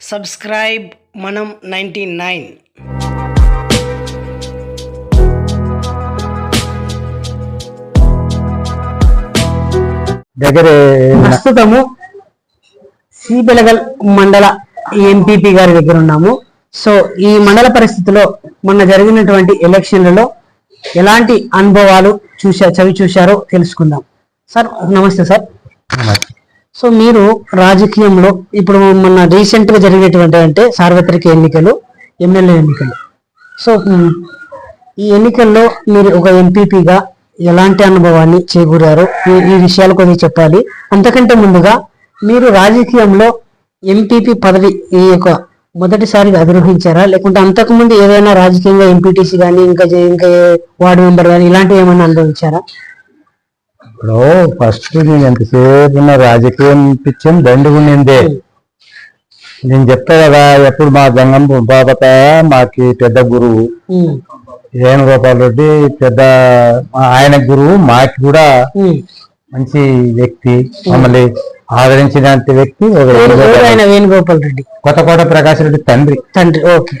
Subscribe మనం ninety nine. దగ్గర ప్రస్తుతము సి బెలగల్ మండల ఎంపీపీ గారి దగ్గర ఉన్నాము. సో ఈ మండల పరిస్థితిలో మొన్న జరిగినటువంటి ఎలక్షన్లలో ఎలాంటి అనుభవాలు చూసా చవి చూశారో తెలుసుకుందాం. సార్ నమస్తే సార్. సో మీరు రాజకీయంలో ఇప్పుడు మొన్న రీసెంట్గా జరిగినటువంటి అంటే సార్వత్రిక ఎన్నికలు ఎమ్మెల్యే ఎన్నికలు. సో ఈ ఎన్నికల్లో మీరు ఒక ఎంపీపీగా ఎలాంటి అనుభవాన్ని చేకూరారు? ఈ విషయాలు కొద్దిగా చెప్పాలి. అంతకంటే ముందుగా మీరు రాజకీయంలో ఎంపీపీ పదవి ఈ యొక్క మొదటిసారిగా అధిరోహించారా? లేకుంటే అంతకుముందు ఏదైనా రాజకీయంగా ఎంపీటీసీ కానీ ఇంకా ఇంకా వార్డు మెంబర్ కానీ ఇలాంటివి ఏమైనా అనుభవించారా? ఇప్పుడు ఫస్ట్ నేను ఎంతసేపు ఉన్న రాజకీయం పిచ్చం దండుగుండిందే నేను చెప్తా కదా ఎప్పుడు మా జంగం బాబత మాకి పెద్ద గురువు. ఉమ్, వేణుగోపాల్ రెడ్డి పెద్ద ఆయన గురువు మాకి కూడా. మంచి వ్యక్తి మమ్మల్ని ఆదరించిన వ్యక్తి వేణుగోపాల్ రెడ్డి? కొత్తకోట ప్రకాశ్ రెడ్డి తండ్రి. తండ్రి ఓకే.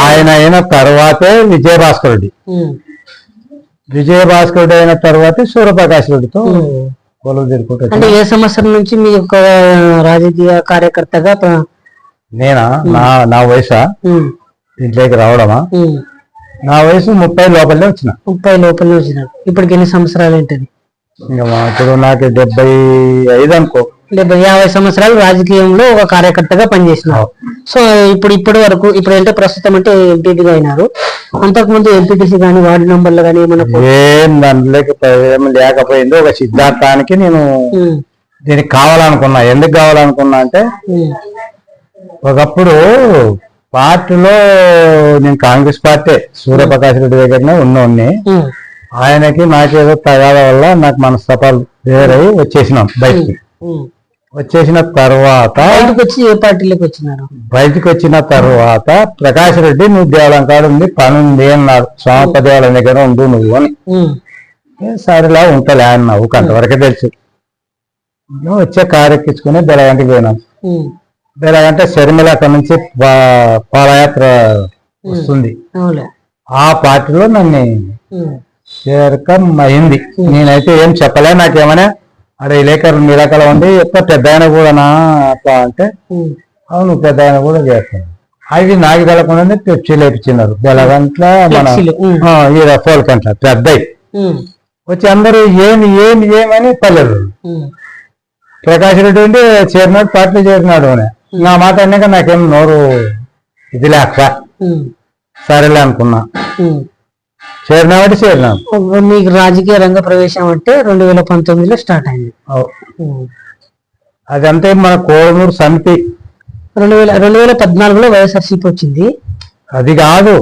ఆయన అయిన తర్వాతే విజయభాస్కర్ రెడ్డి. ఉమ్, విజయభాస్కర్ రెడ్డి అయిన తర్వాతే సూర్యప్రకాశ్ రెడ్డితో. కొలువు తీరుకుంటూ అంటే ఏ సంవత్సరం నుంచి మీ యొక్క రాజకీయ కార్యకర్తగా నేనా? నా నా వయసా? ఉమ్, దీంట్లోకి రావడమా. నా వయసు ముప్పై లోపలే వచ్చిన. ముప్పై లోపల వచ్చినారు ఇప్పటికి ఎన్ని సంవత్సరాలు ఏంటది? ఇంకా ఇప్పుడు నాకు డెబ్బై ఐదు అనుకో. డెబ్బై యాభై సంవత్సరాలు రాజకీయంలో ఒక కార్యకర్తగా పనిచేసినారు. సో ఇప్పుడు ఇప్పటి వరకు ఇప్పుడు అంటే ప్రస్తుతం అంటే ఎంపీగా అయినారు. అంతకుముందు ఎంపీటీసీ కానీ వార్డు నంబర్లు కానీ ఏమైనా ఏం ఏం లేకపోయింది ఒక సిద్ధార్థానికి నేను దీనికి కావాలనుకున్నా. ఎందుకు కావాలనుకున్నా అంటే ఒకప్పుడు పార్టీలో నేను కాంగ్రెస్ పార్టీ సూర్యప్రకాశ్ రెడ్డి దగ్గరనే ఉన్నోడిని. ఆయనకి నాకేదో తగాద వల్ల నాకు మనస్తపాలు వేరై వచ్చేసినాం బయటికి. వచ్చేసిన తర్వాత బయటకు వచ్చి ఏ పార్టీలోకి వచ్చినారు? బయటికి వచ్చిన తర్వాత ప్రకాష్ రెడ్డి నువ్వు దేవాలయం కాడ ఉంది పని ఉంది అన్నాడు స్వామప్ప దేవాలయం దగ్గర ఉండు నువ్వు అని. సరేలా ఉంటలే అన్నావు అంతవరకే తెలుసు. వచ్చే కారు ఎక్కించుకుని బెలగంటికి పోయినాం. బెలగంట శర్మిల అక్కడ నుంచి పాదయాత్ర వస్తుంది. ఆ పార్టీలో నన్ను చేరకం అయింది నేనైతే ఏం చెప్పలే నాకేమైనా అరే విలేకరులు మీ రకాల ఉంది ఎక్కువ పెద్ద ఆయన కూడానా? అట్లా అంటే అవును పెద్ద ఆయన కూడా చేస్తాను అవి నాకు తెలకుండానే పెప్సీ లేపించినారు. బెలగంట్ల మన ఈ రఫోల్కంట్ల పెద్దవి ఉమ్, వచ్చి అందరూ ఏమి ఏమి ఏమని పల్లెలు ప్రకాష్ రెడ్డి ఉండి చేరినాడు పార్టీ చేరినాడు అని. నా మాట అన్నాక నాకేం నోరు ఇది లేక. సరేలే అనుకున్నా. చేరినామంటే చేరినాం మీకు రాజకీయ రంగ ప్రవేశం అంటే రెండు వేల పంతొమ్మిదిలో స్టార్ట్ అయింది. అదంతే మన కోడమూరు సమితి. రెండు వేల రెండు వేల పద్నాలుగులో వైఎస్ఆర్సీపీ వచ్చింది. అది కాదు.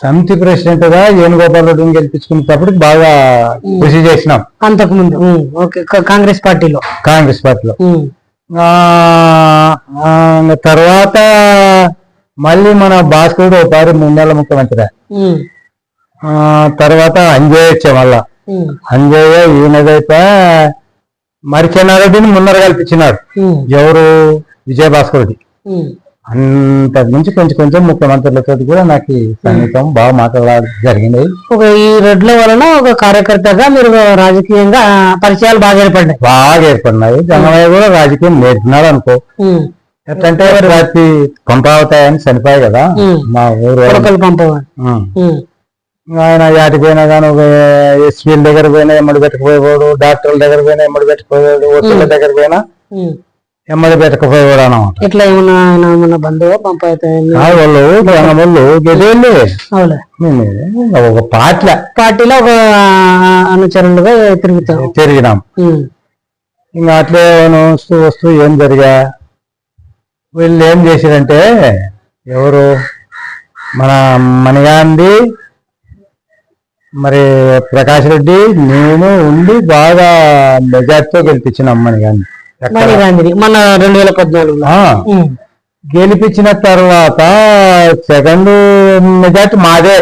సమితి ప్రెసిడెంట్గా వేణుగోపాల్ రెడ్డిని గెలిపించుకునేటప్పుడు బాగా కృషి చేసినాం. అంతకుముందు. ఉమ్, ఓకే. కాంగ్రెస్ పార్టీలో. కాంగ్రెస్ పార్టీలో. తర్వాత మళ్ళీ మన భాస్కరుడు ఒకసారి మూడు నెలల ముఖ్యమంత్రి తర్వాత అంజయ్ వచ్చే మళ్ళా. అంజయ్య ఈయనదైతే మరి చెన్నారెడ్డిని ముందర కల్పించినాడు ఎవరు? విజయభాస్కర్ రెడ్డి ఉమ్, అంతకు మించి కొంచెం కొంచెం ముఖ్యమంత్రులతో కూడా నాకు సన్నిహితం బాగా మాట్లాడడం జరిగింది. ఒక ఈ రెడ్ల వలన ఒక కార్యకర్తగా మీరు రాజకీయంగా పరిచయాలు బాగా ఏర్పడ్డాయి. బాగా ఏర్పడినాయి. జంగమయ్య కూడా రాజకీయం నేర్పినాడు అనుకో. ఎట్లంటే ప్రతి పంపావతాయని చనిపోయాయి కదా. మా ఊరు వాళ్ళు. ఆయన యాటికి పోయినా కానీ ఒక ఎస్పీల దగ్గర పోయినా ఎమ్మడి పెట్టకపోయేవాడు డాక్టర్ల దగ్గర పోయినా ఎమ్మడి పెట్టకపోయేవాడు వకీళ్ళ దగ్గర పోయినా. ఎమ్మడి పెట్టకపోయేవాడు అనమాట ఇట్లా ఏమన్నా బంధువు వాళ్ళు గెలియండి అవులే ఒక పాటల పార్టీలో ఒక అనుచరులుగా తిరుగుతాం. తిరిగినాం. ఇంకా అట్లే వస్తూ వస్తూ ఏం జరిగా? వీళ్ళు ఏం చేశారంటే ఎవరు? మన మణిగాంధీ మరి ప్రకాష్ రెడ్డి నేను ఉండి బాగా మెజార్టీతో గెలిపించినాం? మణి గాంధీ మన రెండు వేల ఉమ్, గెలిపించిన తర్వాత సెకండ్ మెజార్టీ మాదే.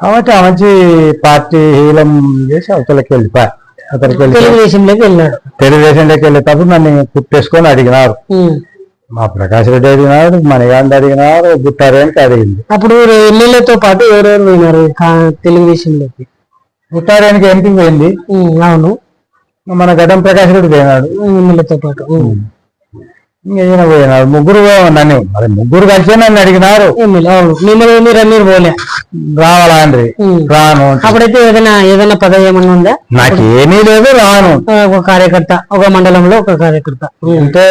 కాబట్టి ఆ మంచి పార్టీ హీలం చేసి అవతలకి వెళ్ళిపోయా అతనికి వెళ్ళి తెలుగుదేశంలోకి వెళ్ళాడు. తెలుగుదేశంలోకి వెళ్ళేటప్పుడు నన్ను కుట్టేసుకొని అడిగినారు. మా ప్రకాష్ రెడ్డి అడిగినాడు మణిగాంధి అడిగినారు గుట్టారేనికి అడిగింది. అప్పుడు ఎమ్మెల్యేతో పాటు ఎవరెవరు పోయినారు తెలుగుదేశంలోకి? గుట్టారేనికి ఎంపీ పోయింది. అవును. మన గడ్డం ప్రకాష్ రెడ్డి పోయినాడు. ఎమ్మెల్యేతో పాటు. ఈయన పోయినాడు ముగ్గురు నన్ను మరి ముగ్గురు కలిసి నన్ను అడిగినారు. మిమ్మల్ని మీరు మీరు పోలే. రావాలా అండ్రి ఉమ్. రాను. అప్పుడైతే ఏదైనా ఏదైనా పదవి ఏమన్నా ఉందా? నాకేమీ లేదు రాను. ఒక కార్యకర్త ఒక మండలంలో ఒక కార్యకర్త. అంటే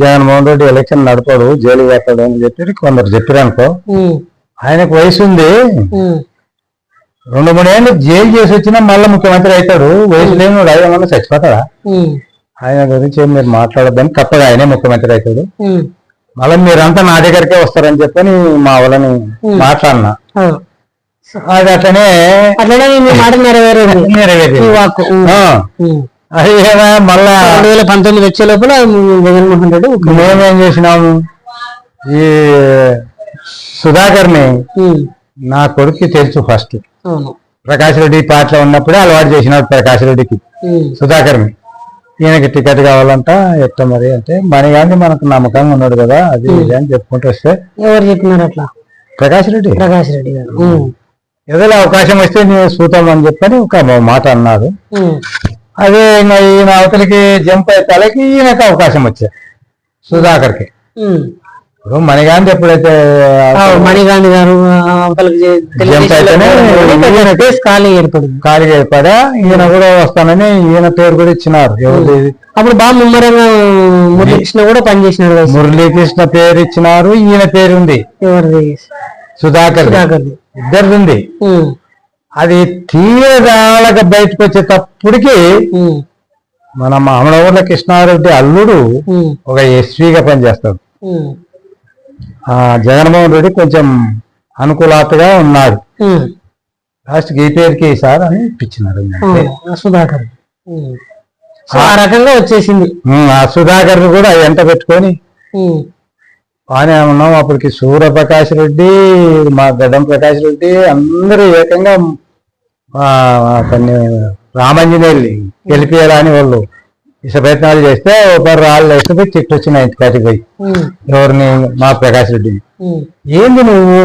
జగన్మోహన్ రెడ్డి ఎలక్షన్ నడపడు జైలు పెట్టాడు అని చెప్పి కొందరు చెప్పారు అనుకో. ఆయనకు వయసు ఉంది. రెండు మూడు ఏళ్ళు జైలు చేసి వచ్చినా మళ్ళీ ముఖ్యమంత్రి అవుతాడు. వయసు లేని వాడు ఏమన్నా చచ్చిపోతాడా? ఉమ్. ఆయన గురించి మీరు మాట్లాడద్దని తప్పగా ఆయనే ముఖ్యమంత్రి అవుతాడు. మళ్ళీ మీరంతా నా దగ్గరికే వస్తారని చెప్పని మా వాళ్ళని మాట్లాడినా. అది అట్లనే అట్లనే మీ మాట నెరవేరేది నెరవేరింది. ఈ వాక్కు ఉమ్. ఆ, ఉమ్. అది ఏమో మళ్ళా రెండు వేల పంతొమ్మిది వచ్చే లోపల జగన్మోహన్ రెడ్డి మేమేం చేసినాము ఈ సుధాకర్ని ఉమ్. నా కొడుక్కి తెలుసు ఫస్ట్ ప్రకాష్ రెడ్డి పార్టీలో ఉన్నప్పుడే అలవాటు చేసినాడు ప్రకాష్ రెడ్డికి ఉమ్. సుధాకర్ని ఈయనకి టికెట్ కావాలంట ఎట్ట మరి అంటే మన కానీ మనకు నమ్మకంగా ఉన్నాడు కదా అది ఇది అని చెప్పుకుంటూ వస్తే. ఎవరు చెప్పినారు అట్లా? ప్రకాష్ రెడ్డి? ప్రకాష్ రెడ్డి గారు. అవకాశం వస్తే నేను చూద్దాం అని చెప్పని ఒక మాట అన్నారు. అదే ఈయన అవతలికి జంప్ అయ్యే తలకి ఈయనకు అవకాశం వచ్చా సుధాకర్కి. ఇప్పుడు మణిగాంధీ ఎప్పుడైతే మణిగాంధీ గారు ఖాళీ ఏర్పడింది. ఖాళీగా పడా ఈయన కూడా వస్తానని ఈయన పేరు కూడా ఇచ్చినారు. అప్పుడు బాగా ముమ్మరంగా మురళీకృష్ణ కూడా పనిచేసినాడు మురళీకృష్ణ పేరు ఇచ్చినారు ఈయన పేరు ఉంది. ఎవరిది? సుధాకర్. ఇద్దరిది ఉంది. అది తీయగాళ్ళకి బయటకు వచ్చేటప్పటికి. మన మామలవర్ల కృష్ణారెడ్డి అల్లుడు. ఒక ఎస్పీగా పనిచేస్తాడు. జగన్మోహన్ రెడ్డి కొంచెం అనుకూలతగా ఉన్నాడు. లాస్ట్ ఈ పేరుకి సార్ అని ఇప్పించినారు సుధాకర్. ఆ రకంగా వచ్చేసింది. ఆ సుధాకర్ కూడా ఎంట పెట్టుకొని. బాగానే ఉన్నాం. అప్పటికి సూర్యప్రకాష్ రెడ్డి మా గడ్డం ప్రకాష్ రెడ్డి అందరూ ఏకంగా అతన్ని రామంజనేయుల్ని గెలిపియాలని వాళ్ళు ఇస ప్రయత్నాలు చేస్తే ఒకరు రాళ్ళు వేస్తే తిట్టు వచ్చిన ఇంటికాటికి పోయి ఉమ్. ఎవరిని మా ప్రకాష్ రెడ్డిని. ఏంది నువ్వు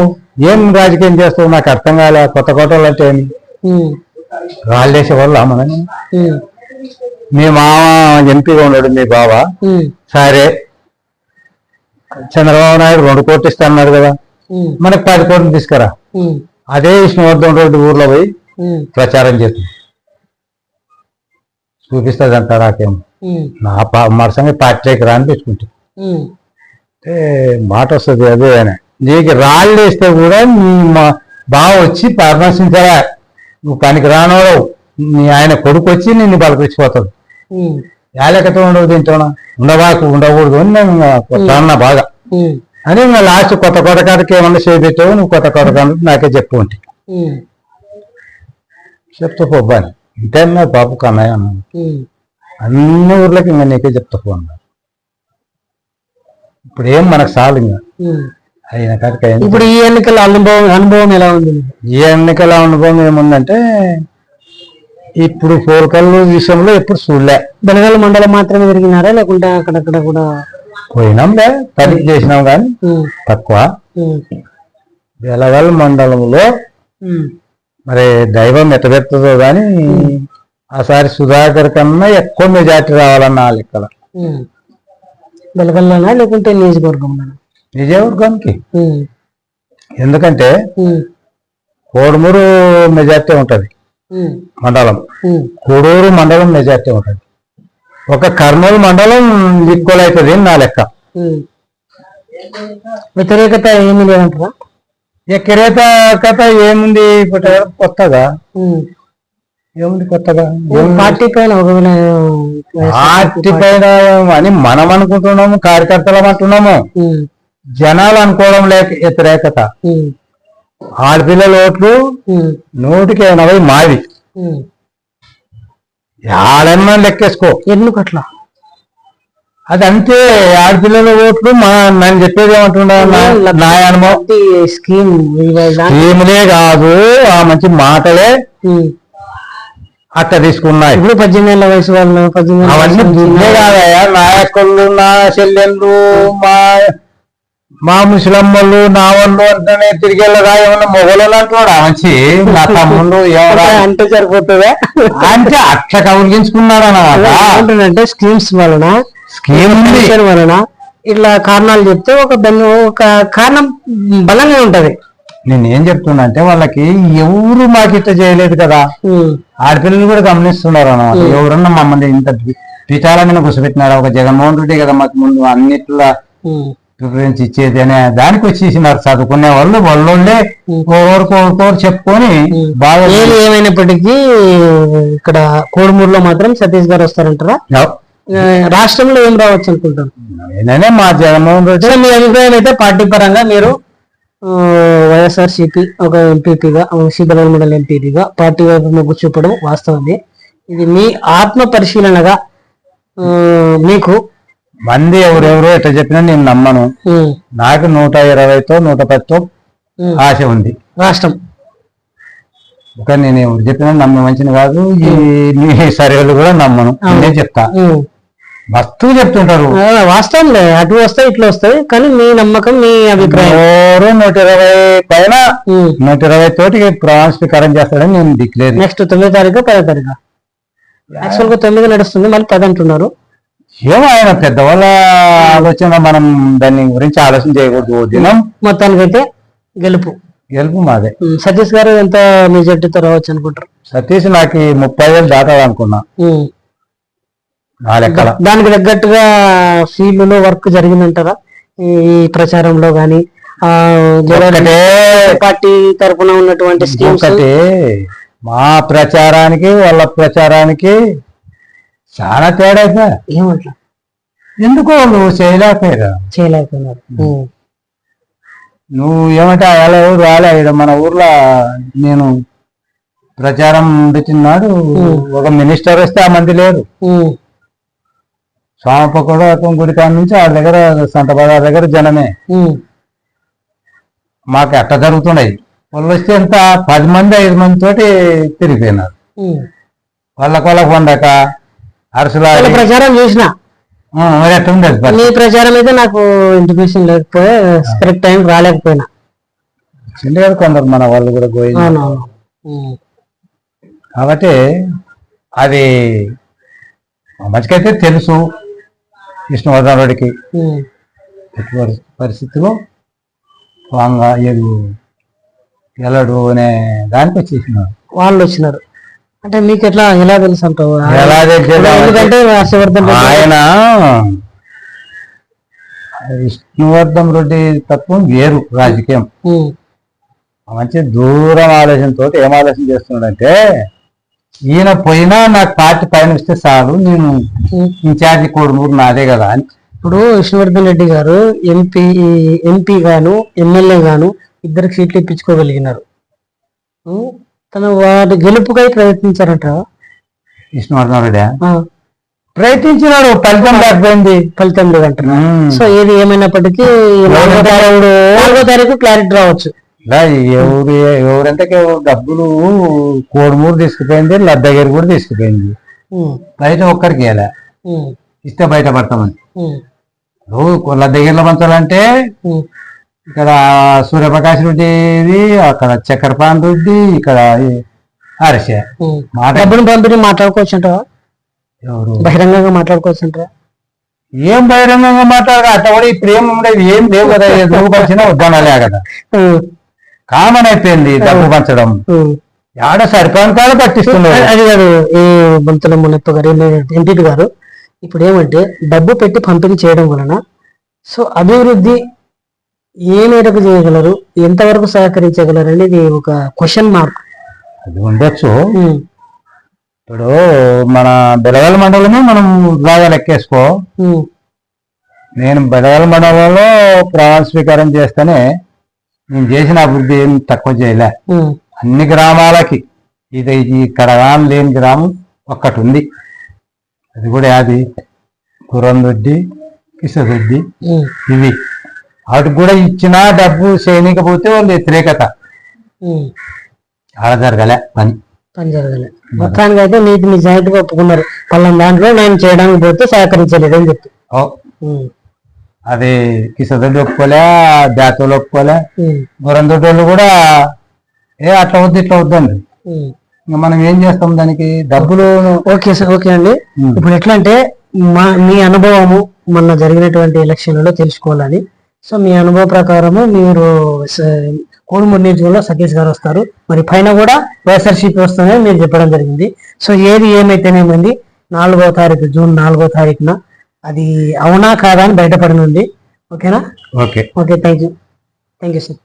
ఏం రాజకీయం చేస్తావు నాకు అర్థం కాలే కొత్త కోటలు అంటే ఏమి. రాళ్ళు వేసేవాళ్ళు ఉమ్. మీ మామ ఎంపీగా ఉన్నాడు మీ బావ. సరే చంద్రబాబు నాయుడు రెండు కోట్లు ఇస్తా అన్నాడు కదా. మనకు పది కోట్లు తీసుకురా. అదే విష్ణువర్ధన్ రెడ్డి ఊర్లో పోయి. ప్రచారం చేస్తుంది చూపిస్తుంది అంట నాకేం ఉమ్. నా మరసంగా పార్టీకి రాని. అంటే మాట వస్తుంది అదే అని నీకు రాళ్ళు వేస్తే కూడా నీ మా బావ వచ్చి పరామర్శించరా నువ్వు పనికి రానోడవు నీ ఆయన కొడుకు వచ్చి నిన్ను బలపరిచిపోతాడు. ఏలకతో ఉండవు తింటానా ఉండవాకు ఉండకూడదు అని నేను బాగా. అని ఇంకా లాస్ట్ కొత్త కొత్త కాడికి ఏమన్నా చేపెట్టావు నువ్వు కొత్త కొత్త కాడికి నాకే చెప్పు ఉంటే. చెప్తా పోబ్బాని ఇంతే బాబు కన్నయ్య అన్నాను. అన్ని ఊర్లకి ఇంకా నీకే చెప్తా అన్నారు ఇప్పుడు ఏం మనకు చాలు ఇంకా. అయిన అయింది. ఇప్పుడు ఈ ఎన్నికల అనుభవం అనుభవం ఎలా ఉంది? ఈ ఎన్నికల అనుభవం ఏముందంటే ఇప్పుడు పోలికల విషయంలో ఎప్పుడు చూడలే బెనగల్ మండలం మాత్రమే తిరిగినారా లేకుంటే అక్కడక్కడ కూడా పోయినాంలే తనిఖీ చేసినాం కానీ. తక్కువ ఉమ్. వెలగల్ మండలంలో. మరి దైవం ఎట్టబెడుతుందో కానీ ఆసారి సుధాకర్ కన్నా ఎక్కువ మెజార్టీ రావాలన్న లెక్కల ఉమ్. బెలగల్లోనా లేకుంటే నియోజకవర్గంలోనా నిజవర్గానికి ఉమ్. ఎందుకంటే. కోడుమూరు మెజార్టీ ఉంటది. మండలం. కోడూరు మండలం మెజార్టీ ఉంటది ఒక కర్నూలు మండలం ఈక్వల్ అవుతుంది నా లెక్క. వ్యతిరేకత ఏమి లేదంటారా కథ ఏముంది ఇప్పుడు కొత్తగా. ఏముంది కొత్తగా? పార్టీ పైన పార్టీ పైన అని మనం అనుకుంటున్నాము కార్యకర్తలం అంటున్నాము. జనాలు అనుకోవడం లేక వ్యతిరేకత. ఆడపిల్లల ఓట్లు. నూటికి ఎనభై మావి. ఆడన్నా లెక్కేసుకో. ఎందుకు అట్లా అది అంతే ఆడపిల్లల ఓట్లు మా నన్ను చెప్పేది ఏమంటున్నా నా అనుభవం. స్కీమ్ ఏములే కాదు ఆ మంచి మాటలే. అట్ట తీసుకున్నాయి ఇప్పుడు పద్దెనిమిది ఏళ్ళ వయసు వాళ్ళు పద్దెనిమిది ఏళ్ళ అవన్నీ వయసు బుద్ధే కాదయా నాయకులు నా చెల్లెళ్ళు మా మా ముసలమ్మలు నా వాళ్ళు అంటేనే తిరిగేళ్ళగా ఏమన్నా మొగలు అంటాడు మంచి నా తమ్ముళ్ళు ఎవరా అంటే- సరిపోతుందా? అంటే అట్లా కౌలించుకున్నాడు అన్నమాట స్కీమ్స్ వలన స్కీమ్ వలన ఇట్లా కారణాలు చెప్తే ఒక బెన్- ఒక కారణం బలంగా ఉంటది. నేను ఏం చెప్తున్నా అంటే వాళ్ళకి ఎవరు మాకు ఇట్లా చేయలేదు కదా. ఆడపిల్లలు కూడా గమనిస్తున్నారు అన్నమాట. ఎవరన్నా మమ్మల్ని ఇంత పితాల మీద కూర్చోబెట్టినారు? ఒక జగన్మోహన్ రెడ్డి కదా మాకు ముందు అన్నిట్లా ప్రిఫరెన్స్ ఇచ్చేది అనే దానికి వచ్చేసినారు చదువుకునే వాళ్ళు. వాళ్ళోళ్ళే ఒకరికి ఒకరు చెప్పుకొని బాగా ఏమైనప్పటికీ ఇక్కడ కోడుమూరులో మాత్రం సతీష్ గారు వస్తారంటారా? రాష్ట్రంలో ఏం రావచ్చు అనుకుంటాం నేనే మా జగన్మోహన్ రెడ్డి మీ అభిప్రాయం అయితే పార్టీ పరంగా మీరు వైఎస్ఆర్ సిపి ఒక ఎంపీపీగా సీబెలగల్ మండలి ఎంపీపీగా పార్టీ వైపు మొగ్గు చూపడం వాస్తవమే. ఇది మీ ఆత్మ పరిశీలనగా మీకు. మంది ఎవరెవరో ఎట్లా చెప్పినా నేను నమ్మను. నాకు నూట ఇరవైతో నూట పదితో ఆశ ఉంది. రాష్ట్రం. ఒక నేను ఎవరు చెప్పినా నమ్మే మంచిని కాదు ఈ సర్వేలు కూడా నమ్మను. నేను చెప్తా. వస్తువు చెప్తుంటారు. వాస్తవంలే. అటు వస్తాయి ఇట్లా వస్తాయి కానీ మీ నమ్మకం మీ అభిప్రాయం. నూట ఇరవై పైన. నూట ఇరవై తోటి ప్రమాణ స్వీకారం చేస్తాడని నేను డిక్లేర్ నెక్స్ట్ తొమ్మిదో తారీఖు పదో తారీఖు. యాక్చువల్గా తొమ్మిది నడుస్తుంది మళ్ళీ పది అంటున్నారు. ఏమో ఆయన పెద్దవాళ్ళ ఆలోచన మనం దాని గురించి ఆలోచన చేయకూడదు దినం. మొత్తానికైతే గెలుపు. గెలుపు మాదే. సతీష్ గారు ఎంత మెజార్టీతో రావచ్చు అనుకుంటారు? సతీష్ నాకు ముప్పై వేలు దాటాలనుకున్నా. దానికి తగ్గట్టుగా ఫీల్డ్లో వర్క్ జరిగిందంటారా? ఈ ప్రచారంలో గాని పార్టీ తరపున ఉన్నటువంటి స్కీమ్స్ మా ప్రచారానికి వాళ్ళ ప్రచారానికి చాలా తేడా అయిపోయా. ఏమట్లా ఎందుకో నువ్వు చేయలేకపోయారు చేయలేకపోయినారు. నువ్వు ఏమంటే అలా ఎవరు రాలే. ఈడ మన ఊర్లో నేను ప్రచారం పెట్టినాడు ఒక మినిస్టర్ వస్తే ఆ మంది లేరు. ఉమ్. స్వామప్ప కూడా గుడి కాడ నుంచి ఆ దగ్గర సంత బజార్ దగ్గర జనమే. మాకు ఎట్ట జరుగుతున్నాయి వాళ్ళు వస్తే ఎంత పది మంది ఐదు మంది తోటి తిరిగిపోయినారు. ఉమ్. వాళ్ళకి వాళ్ళకి వందక అరసులాడి. వాళ్ళ ప్రచారం చేసిన. మరి ఎట్ట ఉండేది మీ ప్రచారం అయితే నాకు ఇంటిమేషన్ లేకపోతే కరెక్ట్ టైం రాలేకపోయినా. చిన్న కదా కొందరు మన వాళ్ళు కూడా ఉమ్. కాబట్టి అది మంచికైతే తెలుసు. పరి- పరిస్థితిలో వాంగ ఎగు ఎలడు అనే దానికి వచ్చేసినాడు వాళ్ళు వచ్చినారు. అంటే మీకు ఎట్లా ఎలా తెలుసు అంటావు ఎలా తెలిసేది? ఎందుకంటే హర్షవర్ధన్ రెడ్డి ఆయన విష్ణువర్ధన్ రెడ్డి తత్వం వేరు రాజకీయం. మంచి దూరం ఆలోచనతో ఏం ఆలోచన చేస్తున్నాడంటే ఈయన పోయినా నాకు పార్టీ పైన వస్తే చాలు నేను. ఇన్ఛార్జి కోడుమూరు నాదే కదా అని. ఇప్పుడు విష్ణువర్ధన్ రెడ్డి గారు ఎంపీ ఎంపీ గాను ఎమ్మెల్యే గాను ఇద్దరికి సీట్లు ఇప్పించుకోగలిగినారు. తన వారి గెలుపుకై ప్రయత్నించారట. విష్ణువర్ధన్ రెడ్డి ప్రయత్నించినాడు ఫలితం లేకపోయింది. ఫలితం లేదంటారు. సో ఏది ఏమైనప్పటికీ నాలుగో తారీఖు క్లారిటీ రావచ్చు. ఎవరు ఎవరంటే డబ్బులు కోడుమూరు తీసుకుపోయింది లద్దగిరి కూడా తీసుకుపోయింది. బయట ఒక్కరికి ఉమ్. ఇస్తే బయట పడతామని. నువ్వు లద్దగిరిలో పంచాలంటే. ఇక్కడ సూర్యప్రకాష్ రెడ్డిది అక్కడ చక్రపాణి రెడ్డి ఇక్కడ ఈ హర్ష ఉమ్. మాట డబ్బును పంపిణీ మాట్లాడుకోవచ్చు ఎవరు బహిరంగంగా మాట్లాడుకోవచ్చు ఏం బహిరంగంగా మాట్లాడగా అట్ట కూడా ఇప్పుడు ఏం ఉండేది ఏం లేవు కదా వద్దనాలే కదా. కామన్ అయిపోయింది డబ్బు పంచడం. ఆడ సరిపోయిన కాడ పట్టిస్తున్నారు. అది కాదు ఈ బొంతల మునప్ప గారు గారు ఇప్పుడు ఏమంటే డబ్బు పెట్టి పంపిణీ చేయడం వలన సో అభివృద్ధి ఏ మేరకు చేయగలరు ఎంతవరకు సహకరించగలరు అనేది ఒక క్వశ్చన్ మార్క్ అది ఉండొచ్చు. ఇప్పుడు మన బెలగల మండలమే మనం బాగా లెక్కేసుకో. నేను బెలగల మండలంలో ప్రమాణ స్వీకారం చేస్తేనే నేను చేసిన అభివృద్ధి ఏం తక్కువ చేయలే. అన్ని గ్రామాలకి ఇది ఇక్కడ లేని గ్రామం ఒక్కటి ఉంది అది కూడా అది కురం రెడ్డి కిషన్ రెడ్డి ఉమ్, ఇవి. వాటికి కూడా ఇచ్చిన డబ్బు చేయనీకపోతే వాళ్ళు వ్యతిరేకత. ఆడ జరగలే పని. పని జరగలేదు మొత్తానికి అయితే నీతి నిజాయితీగా ఒప్పుకున్నారు. పలానా దాంట్లో నేను చేయడానికి పోతే సహకరించలేదు అని చెప్పి అది రెడ్డి ఒప్పుకోలే జాతీయులు ఒప్పుకోలే. ఉమ్, గురం రెడ్డి వాళ్ళు కూడా ఏ అట్లా వద్దు ఇట్లా వద్దండి మనం ఏం చేస్తాం దానికి? డబ్బులు ఓకే సార్ ఓకే అండి. ఇప్పుడు ఎట్లా అంటే మా మీ అనుభవము మొన్న జరిగినటువంటి ఎలక్షన్లలో తెలుసుకోవాలని. సో మీ అనుభవ ప్రకారము మీరు కోడుమూరు నియోజకవర్గంలో సతీష్ గారు వస్తారు. మరి పైన కూడా వైఎస్ఆర్సీపీ వస్తుందని మీరు చెప్పడం జరిగింది. సో ఏది ఏమైతేనేమంది? నాలుగో తారీఖు జూన్ నాలుగో తారీఖున అది అవునా కాదా అని బయటపడనుంది. ఓకేనా? Okay. Okay thank you thank you sir